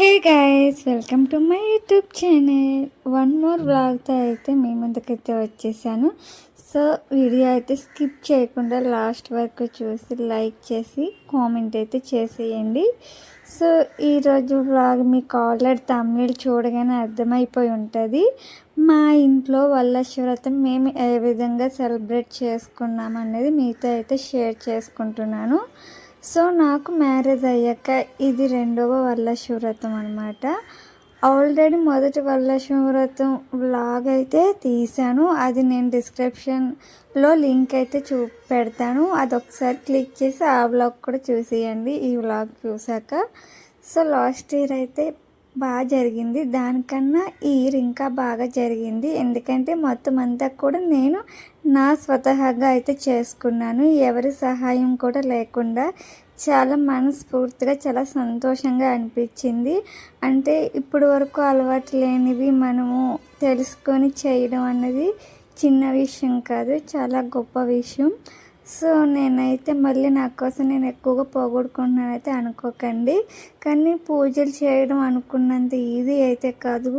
Hey guys welcome to my YouTube channel. One more బ్లాగ్తో అయితే మీ ముందుకైతే వచ్చేసాను. సో వీడియో అయితే స్కిప్ చేయకుండా లాస్ట్ వరకు చూసి లైక్ చేసి కామెంట్ అయితే చేసేయండి. సో ఈరోజు బ్లాగ్ మీకు ఆల్రెడీ తమిళ చూడగానే అర్థమైపోయి ఉంటుంది. మా ఇంట్లో వల్లశివ్రతం మేము ఏ విధంగా సెలబ్రేట్ చేసుకున్నాం అనేది మీతో అయితే షేర్ చేసుకుంటున్నాను. సో నాకు మ్యారేజ్ అయ్యాక ఇది రెండవ వరలక్ష్మవ్రతం అనమాట ఆల్రెడీ మొదటి వరలక్ష్మవ్రతం వ్లాగ్ అయితే తీశాను. అది నేను డిస్క్రిప్షన్లో లింక్ అయితే చూ పెడతాను అది ఒకసారి క్లిక్ చేసి ఆ బ్లాగ్ కూడా చూసేయండి ఈ వ్లాగ్ చూసాక సో లాస్ట్ ఇయర్ అయితే బాగా జరిగింది. దానికన్నా ఈ ఇయర్ ఇంకా బాగా జరిగింది. ఎందుకంటే మొత్తం అంతా కూడా నేను నా స్వతహాగా అయితే చేసుకున్నాను. ఎవరి సహాయం కూడా లేకుండా చాలా మనస్ఫూర్తిగా చాలా సంతోషంగా అనిపించింది. అంటే ఇప్పటి వరకు అలవాటు లేనివి మనము తెలుసుకొని చేయడం అన్నది చిన్న విషయం కాదు చాలా గొప్ప విషయం. సో నేనైతే మళ్ళీ నా కోసం నేను ఎక్కువగా పోగొట్టుకుంటున్నాను అయితే అనుకోకండి. కానీ పూజలు చేయడం అనుకున్నంత ఈజీ అయితే కాదు.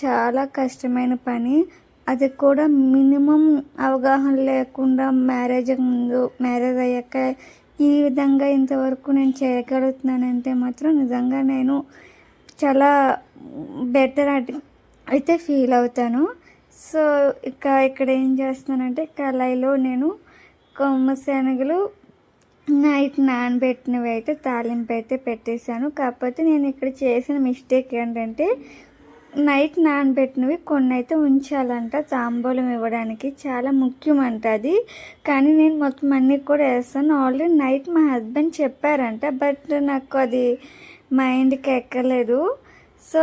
చాలా కష్టమైన పని. అది కూడా మినిమం అవగాహన లేకుండా మ్యారేజ్ ముందు మ్యారేజ్ అయ్యాక ఈ విధంగా ఇంతవరకు నేను చేయగలుగుతున్నానంటే మాత్రం నిజంగా నేను చాలా బెటర్ అయితే ఫీల్ అవుతాను. సో ఇక ఇక్కడ ఏం చేస్తున్నానంటే కళాయిలో నేను కొమ్మ శనగలు నైట్ నానబెట్టినవి అయితే తాలింపు అయితే పెట్టేశాను. కాకపోతే నేను ఇక్కడ చేసిన మిస్టేక్ ఏంటంటే నైట్ నానబెట్టినవి కొన్ని అయితే ఉంచాలంట తాంబూలం ఇవ్వడానికి. చాలా ముఖ్యం అంట అది. కానీ నేను మొత్తం అన్నీ కూడా వేస్తాను. ఆల్రెడీ నైట్ మా హస్బెండ్ చెప్పారంట బట్ నాకు అది మైండ్కి ఎక్కలేదు. సో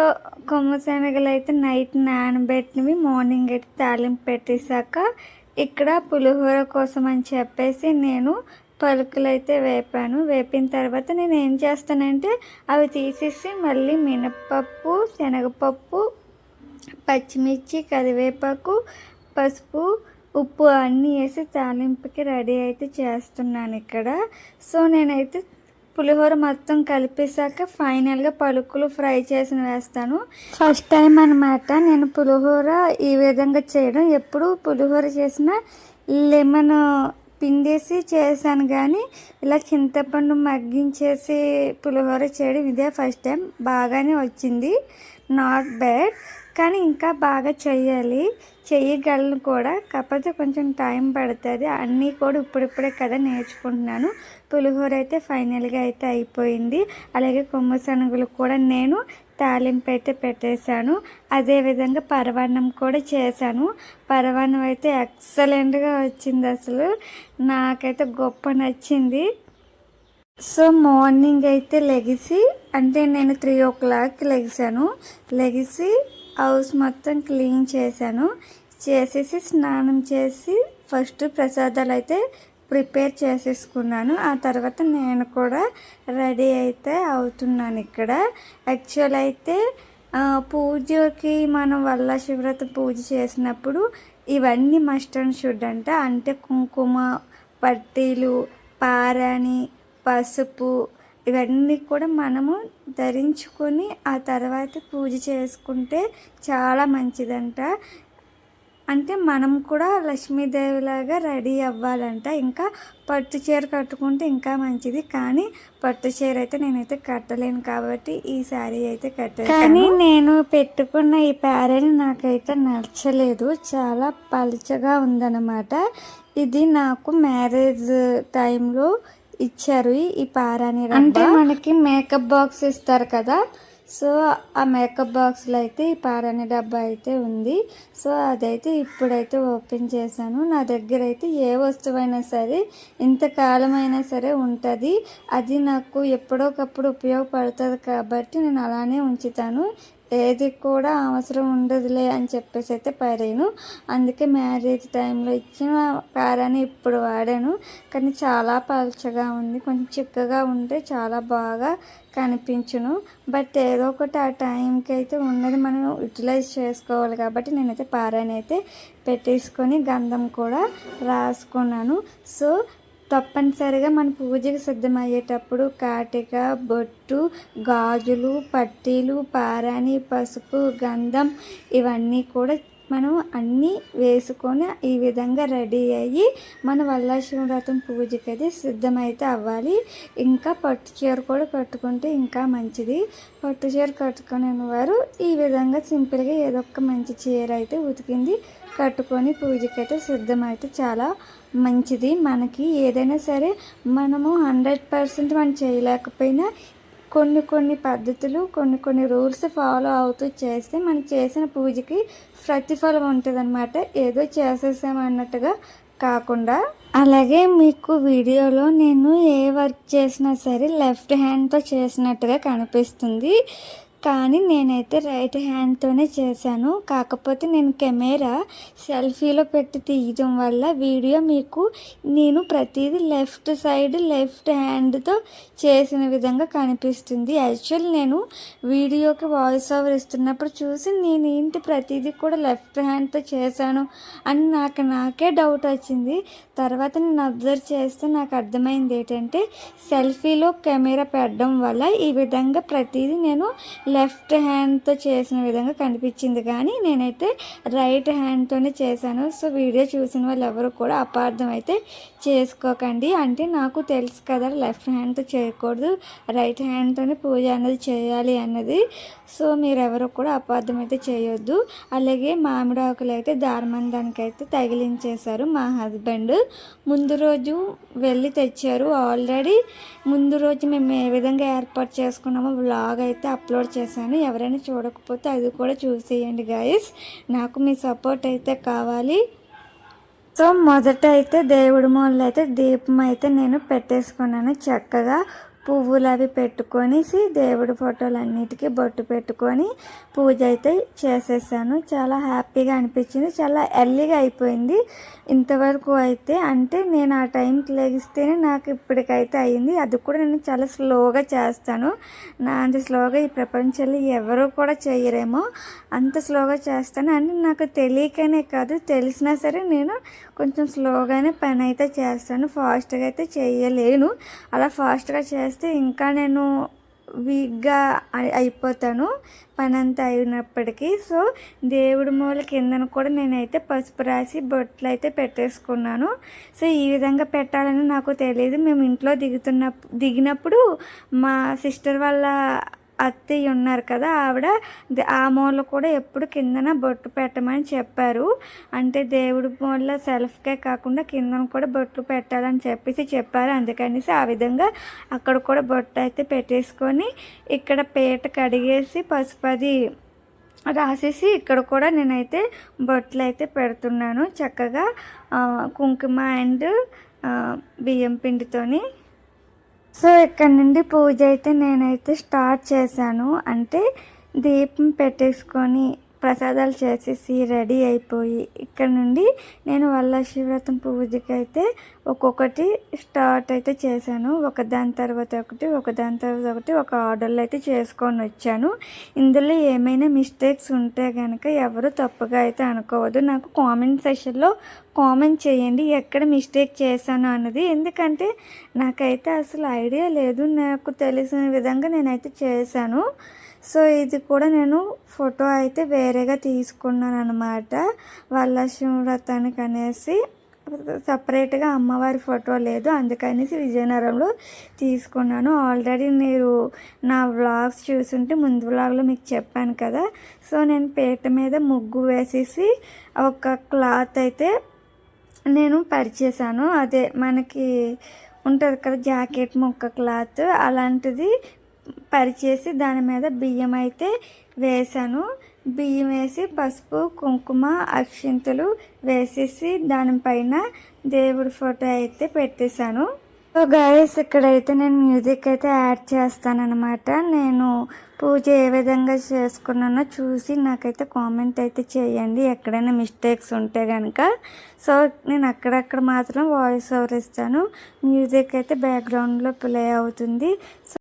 కొమ్మ శనగలు అయితే నైట్ నానబెట్టినవి మార్నింగ్ అయితే తాలింపు పెట్టేశాక ఇక్కడ పులిహోర కోసం అని చెప్పేసి నేను పలుకులు అయితే వేపాను. వేపిన తర్వాత నేను ఏం చేస్తానంటే అవి తీసేసి మళ్ళీ మినప్పప్పు శనగపప్పు పచ్చిమిర్చి కరివేపాకు పసుపు ఉప్పు అన్నీ వేసి తాలింపుకి రెడీ అయితే చేస్తున్నాను ఇక్కడ. సో నేనైతే పులిహోర మొత్తం కలిపేశాక ఫైనల్గా పలుకులు ఫ్రై చేసి వేస్తాను. ఫస్ట్ టైం అనమాట నేను పులిహోర ఈ విధంగా చేయడం. ఎప్పుడు పులిహోర చేసిన లెమన్ పిండేసి చేశాను కానీ ఇలా చింతపండు మగ్గించేసి పులిహోర చేయడం ఇదే ఫస్ట్ టైం బాగానే వచ్చింది. నాట్ బ్యాడ్ కానీ ఇంకా బాగా చేయాలి చెయ్యగలను కూడా. కాకపోతే కొంచెం టైం పడుతుంది. అన్నీ కూడా ఇప్పుడిప్పుడే కదా నేర్చుకుంటున్నాను. పులిహోర అయితే ఫైనల్గా అయితే అయిపోయింది. అలాగే కొమ్మ శనగలు కూడా నేను తాలింపు అయితే పెట్టేశాను. అదేవిధంగా పరవాన్నం కూడా చేశాను. పరవాన్నం అయితే ఎక్సలెంట్గా వచ్చింది అసలు. నాకైతే గొప్ప నచ్చింది. సో మార్నింగ్ అయితే లెగిసి అంటే నేను త్రీ ఓ క్లాక్ లెగిసాను. లెగిసి హౌస్ మొత్తం క్లీన్ చేశాను. చేసేసి స్నానం చేసి ఫస్ట్ ప్రసాదాలు అయితే ప్రిపేర్ చేసేసుకున్నాను. ఆ తర్వాత నేను కూడా రెడీ అయితే అవుతున్నాను ఇక్కడ. యాక్చువల్ అయితే పూజకి మనం వల్ల శివరాత్రి పూజ చేసినప్పుడు ఇవన్నీ మస్ట్ అండ్ షుడ్ అంట. అంటే కుంకుమ పట్టీలు పారాణి పసుపు ఇవన్నీ కూడా మనము ధరించుకొని ఆ తర్వాత పూజ చేసుకుంటే చాలా మంచిదంట. అంటే మనం కూడా లక్ష్మీదేవిలాగా రెడీ అవ్వాలంట. ఇంకా పట్టు చీర కట్టుకుంటే ఇంకా మంచిది. కానీ పట్టు చీర అయితే నేనైతే కట్టలేను కాబట్టి ఈ శారీ అయితే కట్టాను కానీ నేను పెట్టుకున్న ఈ ప్యారెని నాకైతే నచ్చలేదు. చాలా పలుచగా ఉందన్నమాట. ఇది నాకు మ్యారేజ్ టైంలో ఇచ్చారు ఈ పారాని అంటే మనకి మేకప్ బాక్స్ ఇస్తారు కదా సో ఆ మేకప్ బాక్స్లో అయితే ఈ పారాని డబ్బా అయితే ఉంది. సో అదైతే ఇప్పుడైతే ఓపెన్ చేశాను. నా దగ్గర అయితే ఏ వస్తువైనా సరే ఇంతకాలమైనా సరే ఉంటుంది. అది నాకు ఎప్పుడోకప్పుడు ఉపయోగపడుతుంది కాబట్టి నేను అలానే ఉంచుతాను. ఏది కూడా అవసరం ఉండదులే అని చెప్పేసి అయితే పారాను అందుకే మ్యారేజ్ టైంలో ఇచ్చిన పారాని ఇప్పుడు వాడాను. కానీ చాలా పలచగా ఉంది. కొంచెం చిక్కగా ఉంటే చాలా బాగా కనిపించును. బట్ ఏదో ఒకటి ఆ టైంకి అయితే ఉన్నది మనం యూటిలైజ్ చేసుకోవాలి కాబట్టి నేనైతే పారాని అయితే పెట్టేసుకొని గంధం కూడా రాసుకున్నాను. సో తప్పనిసరిగా మన పూజకి సిద్ధమయ్యేటప్పుడు కాటిక బొట్టు గాజులు పట్టీలు పారాణి పసుపు గంధం ఇవన్నీ కూడా మనం అన్నీ వేసుకొని ఈ విధంగా రెడీ అయ్యి మన వల్లాశివ వ్రతం పూజకి అయితే సిద్ధమైతే అవ్వాలి. ఇంకా పట్టు చీర కూడా కట్టుకుంటే ఇంకా మంచిది. పట్టు చీర కట్టుకునే వారు ఈ విధంగా సింపుల్గా ఏదో ఒక మంచి చీర అయితే ఉతికింది. కట్టుకొని పూజకి అయితే సిద్ధమైతే చాలా మంచిది. మనకి ఏదైనా సరే మనము హండ్రెడ్ పర్సెంట్ మనం చేయలేకపోయినా కొన్ని కొన్ని పద్ధతులు కొన్ని కొన్ని రూల్స్ ఫాలో అవుతూ చేస్తే మనం చేసిన పూజకి ప్రతిఫలం ఉంటుంది అనమాట ఏదో చేసేసామన్నట్టుగా కాకుండా. అలాగే మీకు వీడియోలో నేను ఏ వర్క్ చేసినా సరే లెఫ్ట్ హ్యాండ్తో చేసినట్టుగా కనిపిస్తుంది. కానీ నేనైతే రైట్ హ్యాండ్తోనే చేశాను. కాకపోతే నేను కెమెరా సెల్ఫీలో పెట్టి తీయడం వల్ల వీడియో మీకు నేను ప్రతిదీ లెఫ్ట్ సైడ్ లెఫ్ట్ హ్యాండ్తో చేసిన విధంగా కనిపిస్తుంది. యాక్చువల్ నేను వీడియోకి వాయిస్ ఓవర్ ఇస్తున్నప్పుడు చూసి నేను ఏంటి ప్రతిదీ కూడా లెఫ్ట్ హ్యాండ్తో చేశాను అని నాకు నాకే డౌట్ వచ్చింది. తర్వాత నేను అబ్జర్వ్ చేస్తే నాకు అర్థమైంది ఏంటంటే సెల్ఫీలో కెమెరా పెట్టడం వల్ల ఈ విధంగా ప్రతిదీ నేను లెఫ్ట్ హ్యాండ్తో చేసిన విధంగా కనిపించింది. కానీ నేనైతే రైట్ హ్యాండ్తోనే చేశాను. సో వీడియో చూసిన వాళ్ళు ఎవరు కూడా అపార్థం అయితే చేసుకోకండి. అంటే నాకు తెలుసు కదా లెఫ్ట్ హ్యాండ్తో చేయకూడదు రైట్ హ్యాండ్తోనే పూజ అన్నది చేయాలి అన్నది. సో మీరు ఎవరు కూడా అపార్థం అయితే చేయొద్దు. అలాగే మామిడి ఆకులు అయితే దారుమందానికి అయితే తగిలించేశారు మా హస్బెండ్. ముందు రోజు వెళ్ళి తెచ్చారు. ఆల్రెడీ ముందు రోజు మేము ఏ విధంగా ఏర్పాటు చేసుకున్నామో బ్లాగ్ అయితే అప్లోడ్ చేశాను. ఎవరైనా చూడకపోతే అది కూడా చూసేయండి గాయస్ నాకు మీ సపోర్ట్ అయితే కావాలి. సో మొదట అయితే దేవుడి మూలలో అయితే దీపం అయితే నేను పెట్టేసుకున్నాను చక్కగా. పువ్వులు అవి పెట్టుకొనేసి దేవుడి ఫోటోలు అన్నిటికీ బొట్టు పెట్టుకొని పూజ అయితే చేసేసాను. చాలా హ్యాపీగా అనిపించింది. చాలా ఎర్లీగా అయిపోయింది. ఇంతవరకు అయితే అంటే నేను ఆ టైంకి లెగిస్తేనే నాకు ఇప్పటికైతే అయింది అది కూడా నేను చాలా స్లోగా చేస్తాను. నా అంత స్లోగా ఈ ప్రపంచంలో ఎవరు కూడా చేయరేమో. అంత స్లోగా చేస్తాను. అని నాకు తెలియకనే కాదు. తెలిసినా సరే నేను కొంచెం స్లోగానే పని అయితే చేస్తాను. ఫాస్ట్గా అయితే చేయలేను అలా ఫాస్ట్గా చేస్తే ఇంకా నేను వీక్గా అయిపోతాను పని అంతా అయినప్పటికీ. సో దేవుడి మూల కిందన కూడా నేనైతే పసుపు రాసి బొట్లు అయితే పెట్టేసుకున్నాను. సో ఈ విధంగా పెట్టాలని నాకు తెలియదు మేము ఇంట్లో దిగుతున్న దిగినప్పుడు మా సిస్టర్ వాళ్ళ అత్తయ్య ఉన్నారు కదా ఆవిడ ఆ మూల కూడా ఎప్పుడు కిందన బొట్టు పెట్టమని చెప్పారు. అంటే దేవుడి మూల సెల్ఫ్కే కాకుండా కిందన కూడా బొట్లు పెట్టాలని చెప్పేసి చెప్పారు. అందుకనేసి ఆ విధంగా అక్కడ కూడా బొట్టు అయితే పెట్టేసుకొని ఇక్కడ పీట కడిగేసి పసుపది రాసేసి ఇక్కడ కూడా నేనైతే బొట్లు అయితే పెడుతున్నాను. చక్కగా కుంకుమ అండ్ బియ్యం పిండితోని సో ఇక్కడ నుండి పూజ అయితే నేనైతే స్టార్ట్ చేశాను. అంటే దీపం పెట్టేసుకొని ప్రసాదాలు చేసేసి రెడీ అయిపోయి ఇక్కడ నుండి నేను వల్ల శివరథం పూజకి అయితే ఒక్కొక్కటి స్టార్ట్ అయితే చేశాను. ఒక దాని తర్వాత ఒకటి ఒక దాని తర్వాత ఒకటి ఒక ఆర్డర్లు అయితే చేసుకొని వచ్చాను. ఇందులో ఏమైనా మిస్టేక్స్ ఉంటే కనుక ఎవరు తప్పుగా అయితే అనుకోవద్దు. నాకు కామెంట్ సెషన్లో కామెంట్ చేయండి ఎక్కడ మిస్టేక్ చేశాను అన్నది. ఎందుకంటే నాకైతే అసలు ఐడియా లేదు. నాకు తెలిసిన విధంగా నేనైతే చేశాను. సో ఇది కూడా నేను ఫోటో అయితే వేరేగా తీసుకున్నాను అనమాట వరలక్ష్మి వ్రతానికి అనేసి సపరేట్గా అమ్మవారి ఫోటో లేదు. అందుకనేసి విజయనగరంలో తీసుకున్నాను. ఆల్రెడీ మీరు నా వ్లాగ్స్ చూసుంటే ముందు వ్లాగ్లో మీకు చెప్పాను కదా. సో నేను పీట మీద ముగ్గు వేసేసి ఒక క్లాత్ అయితే నేను పరిచేసాను అదే మనకి ఉంటుంది కదా జాకెట్ ముక్క క్లాత్. అలాంటిది పరిచేసి దాని మీద బియ్యం అయితే వేసాను. బియ్యం వేసి పసుపు కుంకుమ అక్షింతలు వేసేసి దానిపైన దేవుడి ఫోటో అయితే పెట్టేశాను. సో గాయస్ ఇక్కడైతే నేను మ్యూజిక్ అయితే యాడ్ చేస్తానన్నమాట. నేను పూజ ఏ విధంగా చేసుకున్నానో చూసి నాకైతే కామెంట్ అయితే చేయండి. ఎక్కడైనా మిస్టేక్స్ ఉంటే కనుక సో నేను అక్కడక్కడ మాత్రం వాయిస్ ఓవర్ ఇస్తాను. మ్యూజిక్ అయితే బ్యాక్గ్రౌండ్లో ప్లే అవుతుంది. సో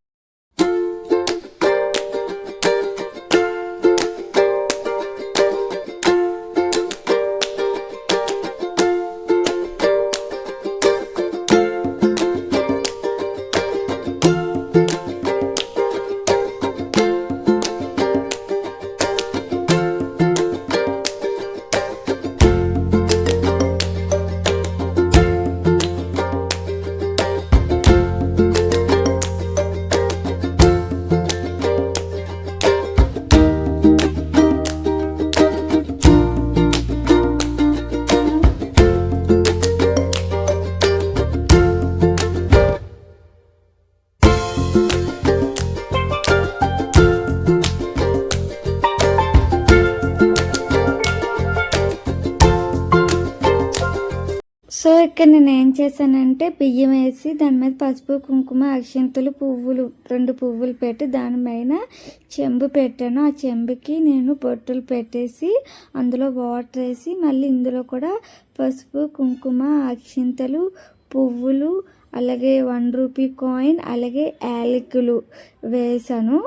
చేశానంటే బియ్యం వేసి దాని మీద పసుపు కుంకుమ అక్షంతులు పువ్వులు రెండు పువ్వులు పెట్టి దానిపైన చెంబు పెట్టాను. ఆ చెంబుకి నేను బొట్టులు పెట్టేసి అందులో వాటర్ వేసి మళ్ళీ ఇందులో కూడా పసుపు కుంకుమ అక్షింతలు పువ్వులు అలాగే వన్ రూపీ కాయిన్ అలాగే యాలకులు వేసాను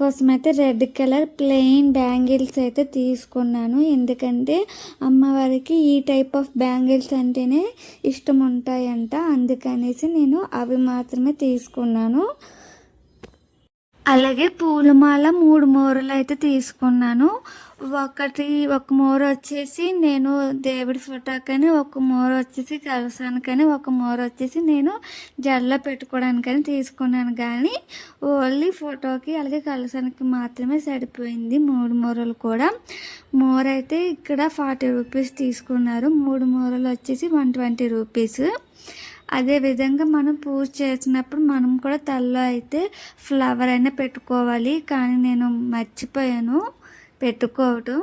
కోసం అయితే రెడ్ కలర్ ప్లెయిన్ బ్యాంగిల్స్ అయితే తీసుకున్నాను. ఎందుకంటే అమ్మవారికి ఈ టైప్ ఆఫ్ బ్యాంగిల్స్ అంటేనే ఇష్టం ఉంటాయంట. అందుకనేసి నేను అవి మాత్రమే తీసుకున్నాను. అలాగే పూలమాల మూడు మోరలు అయితే తీసుకున్నాను. ఒకటి ఒక మూర వచ్చేసి నేను దేవుడి ఫోటోకని ఒక మూర వచ్చేసి కలసానికని ఒక మూర వచ్చేసి నేను జడలో పెట్టుకోవడానికని తీసుకున్నాను. కానీ ఓన్లీ ఫోటోకి అలాగే కలసానికి మాత్రమే సరిపోయింది మూడు మూరలు కూడా. మూర అయితే ఇక్కడ ఫార్టీ రూపీస్ తీసుకున్నారు. మూడు మూరలు వచ్చేసి వన్ ట్వంటీ రూపీస్. అదే విధంగా మనం పూజ చేసినప్పుడు మనం కూడా తలలో అయితే ఫ్లవర్ అయినా పెట్టుకోవాలి. కానీ నేను మర్చిపోయాను. పెట్టుకోవటం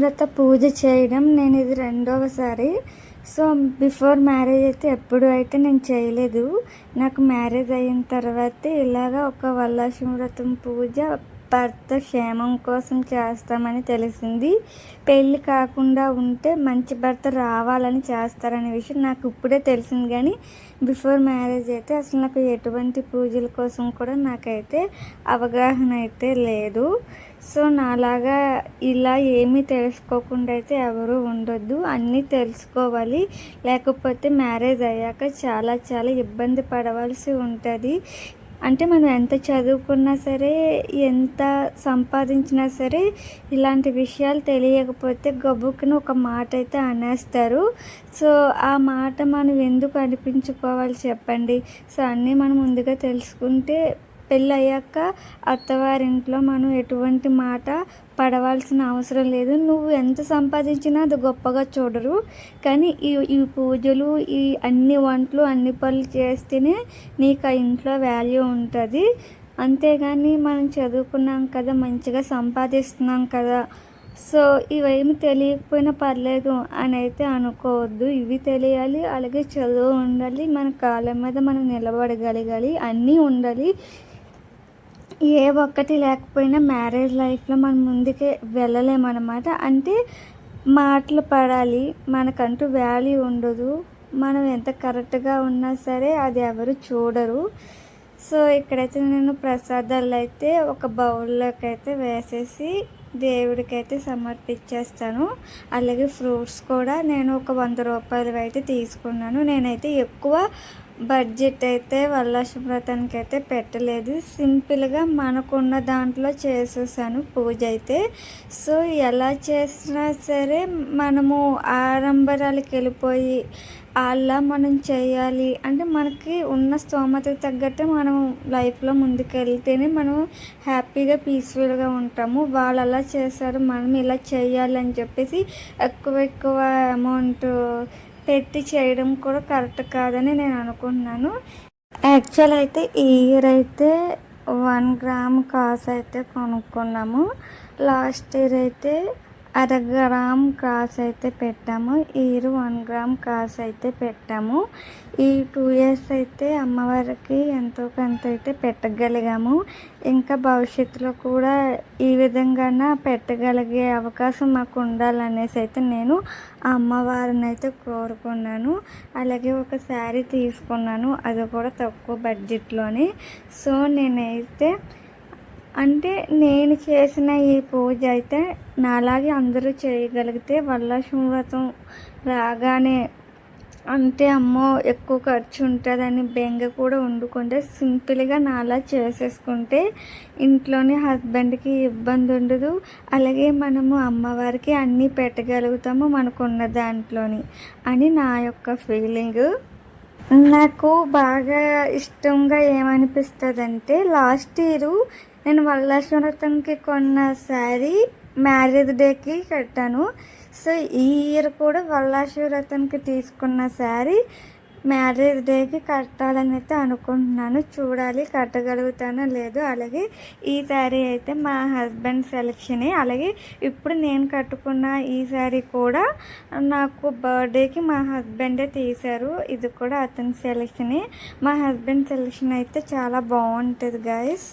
వ్రత పూజ చేయడం నేను ఇది రెండవసారి. సో బిఫోర్ మ్యారేజ్ అయితే ఎప్పుడు అయితే నేను చేయలేదు. నాకు మ్యారేజ్ అయిన తర్వాత ఇలాగ ఒక వరలక్ష్మి వ్రతం పూజ భర్త క్షేమం కోసం చేస్తామని తెలిసింది. పెళ్ళి కాకుండా ఉంటే మంచి భర్త రావాలని చేస్తారనే విషయం నాకు ఇప్పుడే తెలిసింది. కానీ బిఫోర్ మ్యారేజ్ అయితే అసలు నాకు ఎటువంటి పూజల కోసం కూడా నాకైతే అవగాహన అయితే లేదు. సో నాలాగా ఇలా ఏమీ తెలుసుకోకుండా అయితే ఎవరు ఉండొద్దు. అన్నీ తెలుసుకోవాలి. లేకపోతే మ్యారేజ్ అయ్యాక చాలా చాలా ఇబ్బంది పడవలసి ఉంటుంది. అంటే మనం ఎంత చదువుకున్నా సరే ఎంత సంపాదించినా సరే ఇలాంటి విషయాలు తెలియకపోతే గబుక్కుని ఒక మాట అయితే అనేస్తారు. సో ఆ మాట మనం ఎందుకు అనిపించుకోవాలి చెప్పండి. సో అన్నీ మనం ముందుగా తెలుసుకుంటే పెళ్ళయ్యాక అత్తవారింట్లో మనం ఎటువంటి మాట పడవలసిన అవసరం లేదు. నువ్వు ఎంత సంపాదించినా అది గొప్పగా చూడరు. కానీ ఈ ఈ పూజలు ఈ అన్ని వంటలు అన్ని పనులు చేస్తేనే నీకు ఆ ఇంట్లో వాల్యూ ఉంటుంది. అంతేగాని మనం చదువుకున్నాం కదా మంచిగా సంపాదిస్తున్నాం కదా. సో ఇవేమి తెలియకపోయినా పర్లేదు అని అయితే అనుకోవద్దు. ఇవి తెలియాలి అలాగే చదువు ఉండాలి మన కాళ్ళ మీద మనం నిలబడగలగాలి అన్నీ ఉండాలి. ఏ ఒక్కటి లేకపోయినా మ్యారేజ్ లైఫ్లో మనం ముందుకే వెళ్ళలేమన్నమాట. అంటే మాటలు పడాలి మనకంటూ వాల్యూ ఉండదు. మనం ఎంత కరెక్ట్గా ఉన్నా సరే అది ఎవరు చూడరు. సో ఇక్కడైతే నేను ప్రసాదాలు అయితే ఒక బౌల్లోకి అయితే వేసేసి దేవుడికి అయితే సమర్పించేస్తాను. అలాగే ఫ్రూట్స్ కూడా నేను ఒక వంద రూపాయలు అయితే తీసుకున్నాను. నేనైతే ఎక్కువ బడ్జెట్ అయితే వ్రతానికి అయితే పెట్టలేదు. సింపుల్గా మనకున్న దాంట్లో చేసేసాను పూజ అయితే. సో ఎలా చేసినా సరే మనము ఆడంబరాలకు వెళ్ళిపోయి అలా మనం చేయాలి. అంటే మనకి ఉన్న స్తోమతకు తగ్గట్టు మనం లైఫ్లో ముందుకెళ్తేనే మనం హ్యాపీగా పీస్ఫుల్గా ఉంటాము. వాళ్ళు అలా చేశారు మనం ఇలా చేయాలి అని చెప్పేసి ఎక్కువ ఎక్కువ అమౌంట్ పెట్టి చేయడం కూడా కరెక్ట్ కాదని నేను అనుకుంటున్నాను. యాక్చువల్ అయితే ఈ ఇయర్ అయితే వన్ గ్రామ్ కాస్ అయితే కొనుక్కున్నాము. లాస్ట్ ఇయర్ అయితే అర గ్రామ్ కాస్ అయితే పెట్టాము. ఈరు ఇయర్ వన్ గ్రామ్ కాస్ అయితే పెట్టాము. ఈ టూ ఇయర్స్ అయితే అమ్మవారికి ఎంతో కొంత అయితే పెట్టగలిగాము. ఇంకా భవిష్యత్తులో కూడా ఈ విధంగానే పెట్టగలిగే అవకాశం మాకు ఉండాలనేసి అయితే నేను ఆ అమ్మవారిని అయితే కోరుకున్నాను. అలాగే ఒక శారీ తీసుకున్నాను. అది కూడా తక్కువ బడ్జెట్లోనే. సో నేనైతే అంటే నేను చేసిన ఈ పూజ అయితే నాలాగే అందరూ చేయగలిగితే వరలక్ష్మి వ్రతం రాగానే అంటే అమ్మో ఎక్కువ ఖర్చు ఉంటుందని బెంగ కూడా వండుకుంటే సింపుల్గా నాలా చేసేసుకుంటే ఇంట్లోనే హస్బెండ్కి ఇబ్బంది ఉండదు. అలాగే మనము అమ్మవారికి అన్నీ పెట్టగలుగుతాము మనకున్న దాంట్లోని అని నా యొక్క ఫీలింగ్. నాకు బాగా ఇష్టంగా ఏమనిపిస్తుంది అంటే లాస్ట్ ఇయర్ నేను వరలక్ష్మి కొన్న శారీ మ్యారేజ్ డేకి కట్టాను. సో ఈ ఇయర్ కూడా వరలక్ష్మి తీసుకున్న శారీ మ్యారేజ్ డేకి కట్టాలని అయితే అనుకుంటున్నాను. చూడాలి కట్టగలుగుతానో లేదో. అలాగే ఈ శారీ అయితే మా హస్బెండ్ సెలెక్షనే అలాగే ఇప్పుడు నేను కట్టుకున్న ఈ శారీ కూడా నాకు బర్త్డేకి మా హస్బెండే తీశారు. ఇది కూడా అతని సెలెక్షనే మా హస్బెండ్ సెలెక్షన్ అయితే చాలా బాగుంటుంది గాయస్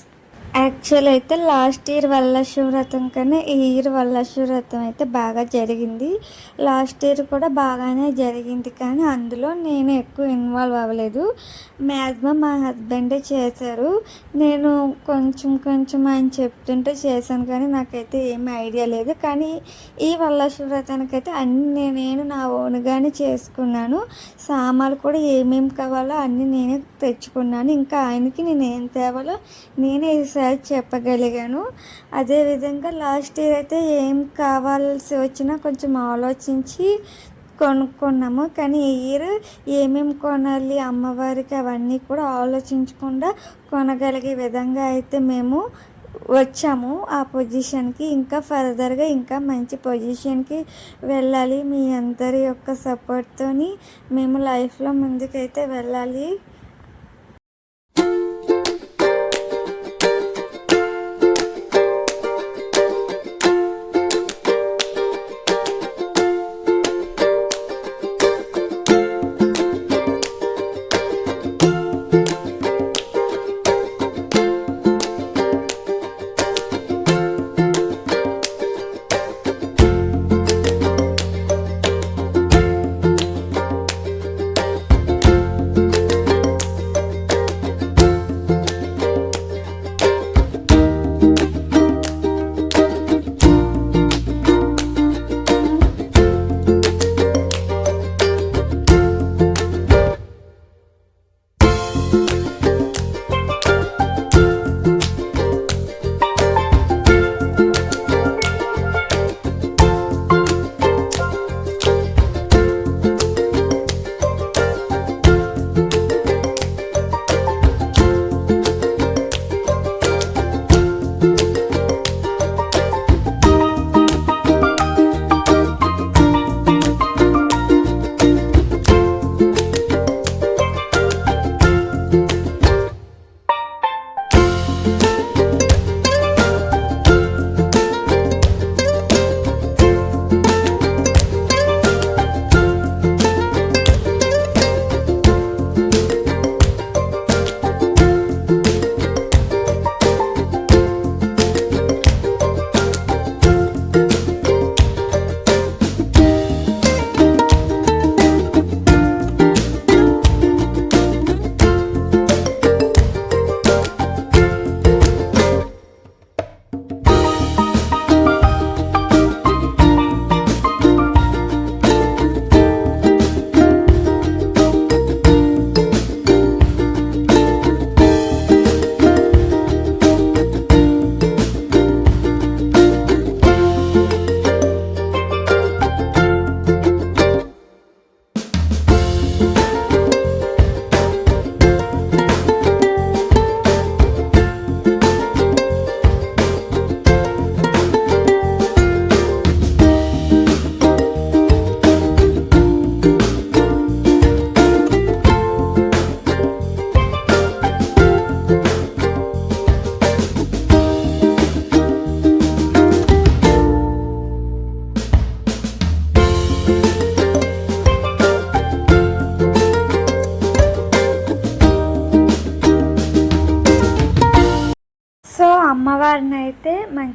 యాక్చువల్ అయితే లాస్ట్ ఇయర్ వరలక్ష్మి కన్నా ఈ ఇయర్ వ్రతం అయితే బాగా జరిగింది. లాస్ట్ ఇయర్ కూడా బాగానే జరిగింది కానీ అందులో నేను ఎక్కువ ఇన్వాల్వ్ అవ్వలేదు. మ్యాక్సిమం మా హస్బెండే చేశారు. నేను కొంచెం కొంచెం ఆయన చెప్తుంటే చేశాను కానీ నాకైతే ఏమీ ఐడియా లేదు. కానీ ఈ వరలక్ష్మి అయితే అన్ని నేను నా ఓన్గానే చేసుకున్నాను. సామాన్లు కూడా ఏమేమి కావాలో అన్నీ నేనే తెచ్చుకున్నాను. ఇంకా ఆయనకి నేను ఏం తేవాలో నేనే ఒకసారి చెప్పగలిగాను. అదేవిధంగా లాస్ట్ ఇయర్ అయితే ఏం కావాల్సి వచ్చినా కొంచెం ఆలోచించి కొనుక్కున్నాము. కానీ ఈ ఇయర్ ఏమేమి కొనాలి అమ్మవారికి అవన్నీ కూడా ఆలోచించకుండా కొనగలిగే విధంగా అయితే మేము వచ్చాము. ఆ పొజిషన్కి ఇంకా ఫర్దర్గా ఇంకా మంచి పొజిషన్కి వెళ్ళాలి. మీ అందరి యొక్క సపోర్ట్తో మేము లైఫ్లో ముందుకైతే వెళ్ళాలి.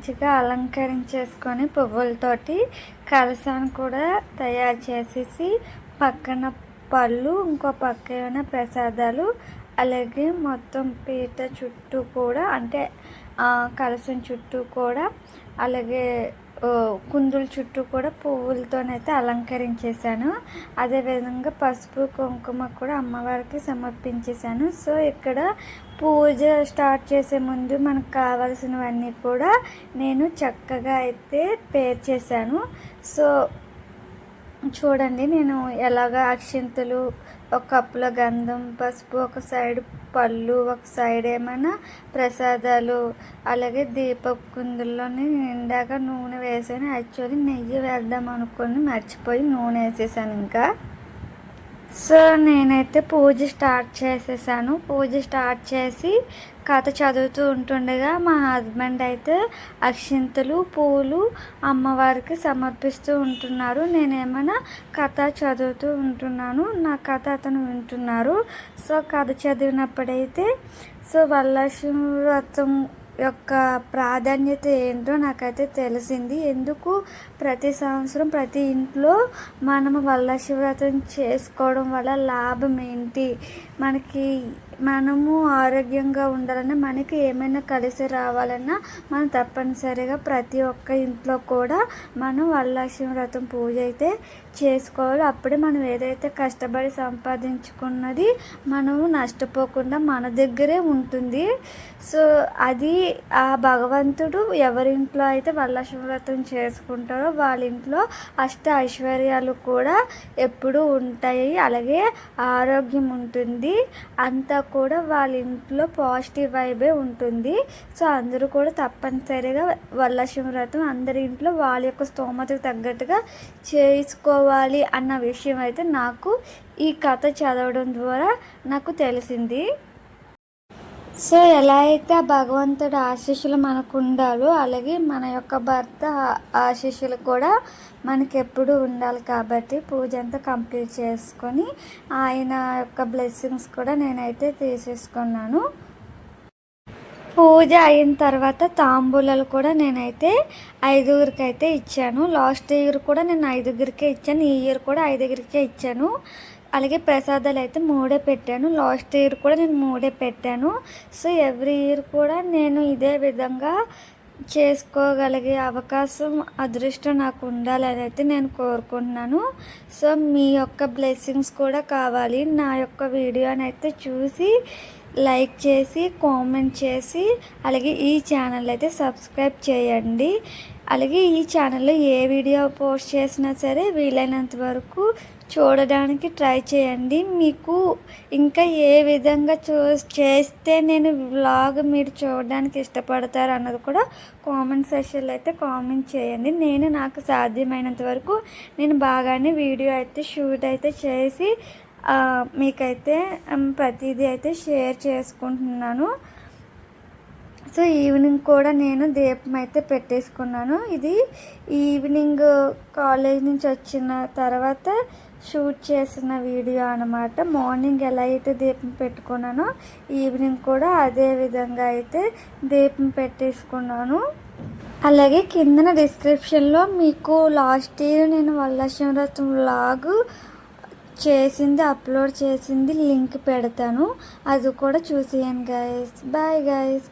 మంచిగా అలంకరించేసుకొని పువ్వులతోటి కలసాన్ని కూడా తయారు చేసేసి పక్కన పళ్ళు ఇంకో పక్క ఏమైనా ప్రసాదాలు అలాగే మొత్తం పీట చుట్టూ కూడా అంటే కలసం చుట్టూ కూడా అలాగే కుందుల చుట్టూ కూడా పువ్వులతోనైతే అలంకరించేశాను. అదేవిధంగా పసుపు కుంకుమ కూడా అమ్మవారికి సమర్పించేశాను. సో ఇక్కడ పూజ స్టార్ట్ చేసే ముందు మనకు కావాల్సినవన్నీ కూడా నేను చక్కగా అయితే పేర్ చేశాను. సో చూడండి నేను ఎలాగ అక్షింతలు ఒక కప్పులో గంధం పసుపు ఒక సైడ్ పళ్ళు ఒక సైడ్ ఏమైనా ప్రసాదాలు. అలాగే దీపపు కుందుల్లోని నిండాగా నూనె వేసాను. యాక్చువల్లీ నెయ్యి వేద్దాం అనుకొని మర్చిపోయి నూనె వేసేసాను ఇంకా. సో నేనైతే పూజ స్టార్ట్ చేసేసాను. పూజ స్టార్ట్ చేసి కథ చదువుతూ ఉంటుండగా మా హస్బెండ్ అయితే అక్షింతలు పూలు అమ్మవారికి సమర్పిస్తూ ఉంటున్నారు. నేనేమైనా కథ చదువుతూ ఉంటున్నాను. నా కథ అతను వింటున్నారు. సో కథ చదివినప్పుడైతే సో వల్లక్ష్మి వ్రతం యొక్క ప్రాధాన్యత ఏంటో నాకైతే తెలిసింది. ఎందుకు? ప్రతి సంవత్సరం ప్రతి ఇంట్లో మనము శివరాత్రి చేసుకోవడం వల్ల లాభం ఏంటి? మనకి మనము ఆరోగ్యంగా ఉండాలన్నా మనకి ఏమైనా కలిసి రావాలన్నా మనం తప్పనిసరిగా ప్రతి ఒక్క ఇంట్లో కూడా మనం వరలక్ష్మి వ్రతం పూజ అయితే చేసుకోవాలి. అప్పుడే మనం ఏదైతే కష్టపడి సంపాదించుకున్నది మనము నష్టపోకుండా మన దగ్గరే ఉంటుంది. సో అది ఆ భగవంతుడు ఎవరింట్లో అయితే వరలక్ష్మి వ్రతం చేసుకుంటారో వాళ్ళ ఇంట్లో అష్ట ఐశ్వర్యాలు కూడా ఎప్పుడూ ఉంటాయి. అలాగే ఆరోగ్యం ఉంటుంది. అంతా కూడా వాళ్ళ ఇంట్లో పాజిటివ్ వైబే ఉంటుంది. సో అందరూ కూడా తప్పనిసరిగా వరలక్ష్మి వ్రతం అందరి ఇంట్లో వాళ్ళ యొక్క స్తోమతకు తగ్గట్టుగా చేసుకోవాలి అన్న విషయం అయితే నాకు ఈ కథ చదవడం ద్వారా నాకు తెలిసింది. సో ఎలా అయితే ఆ భగవంతుడు ఆశీస్సులు మనకు ఉండాలో అలాగే మన యొక్క భర్త ఆశీస్సులు కూడా మనకి ఎప్పుడు ఉండాలి కాబట్టి పూజ అంతా కంప్లీట్ చేసుకొని ఆయన యొక్క బ్లెస్సింగ్స్ కూడా నేనైతే తీసేసుకున్నాను. పూజ అయిన తర్వాత తాంబూలాలు కూడా నేనైతే ఐదుగురికి అయితే ఇచ్చాను. లాస్ట్ ఇయర్ కూడా నేను ఐదుగురికే ఇచ్చాను. ఈ ఇయర్ కూడా ఐదుగురికే ఇచ్చాను. అలాగే ప్రసాదాలు అయితే మూడే పెట్టాను. లాస్ట్ ఇయర్ కూడా నేను మూడే పెట్టాను. సో ఎవ్రీ ఇయర్ కూడా నేను ఇదే విధంగా చేసుకోగలిగే అవకాశం అదృష్టం నాకు ఉండాలని అయితే నేను కోరుకుంటున్నాను. సో మీ యొక్క బ్లెస్సింగ్స్ కూడా కావాలి. నా యొక్క వీడియోని అయితే చూసి లైక్ చేసి కామెంట్ చేసి అలాగే ఈ ఛానల్ అయితే సబ్స్క్రైబ్ చేయండి. అలాగే ఈ ఛానల్లో ఏ వీడియో పోస్ట్ చేసినా సరే వీలైనంత వరకు చూడడానికి ట్రై చేయండి. మీకు ఇంకా ఏ విధంగా చూ చేస్తే నేను వ్లాగ్ మీరు చూడడానికి ఇష్టపడతారు అన్నది కూడా కామెంట్ సెషన్లో అయితే కామెంట్ చేయండి. నేను నాకు సాధ్యమైనంత వరకు నేను బాగానే వీడియో అయితే షూట్ అయితే చేసి మీకైతే ప్రతిదీ అయితే షేర్ చేసుకుంటున్నాను. సో ఈవినింగ్ కూడా నేను దీపం అయితే పెట్టేసుకున్నాను. ఇది ఈవినింగ్ కాలేజ్ నుంచి వచ్చిన తర్వాత షూట్ చేసిన వీడియో అనమాట మార్నింగ్ ఎలా అయితే దీపం పెట్టుకున్నానో ఈవినింగ్ కూడా అదే విధంగా అయితే దీపం పెట్టేసుకున్నాను. అలాగే కిందన డిస్క్రిప్షన్లో మీకు లాస్ట్ ఇయర్ నేను వల్లశివరత్నం లాగు చేసింది అప్లోడ్ చేసింది లింక్ పెడతాను. అది కూడా చూసేయండి గాయస్ బాయ్ గాయస్